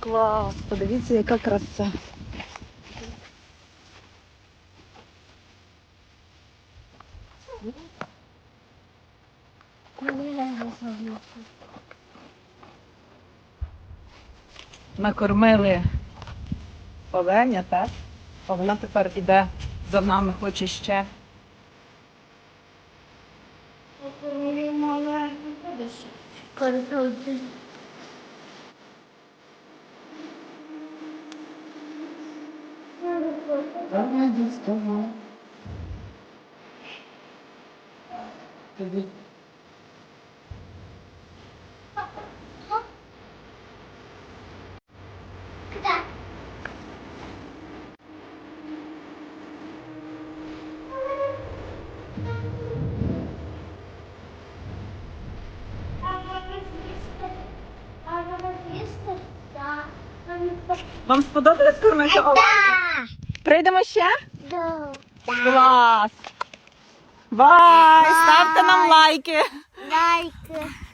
Клас, подивіться, яка краса. Накормили оленя, так? А вона тепер іде за нами, хоче ще. poradzić z tobą. Wtedy Wam spodoba skórne się? Прийдемо ще? Клас! Бай! Ставте нам лайки! Лайк і підписку.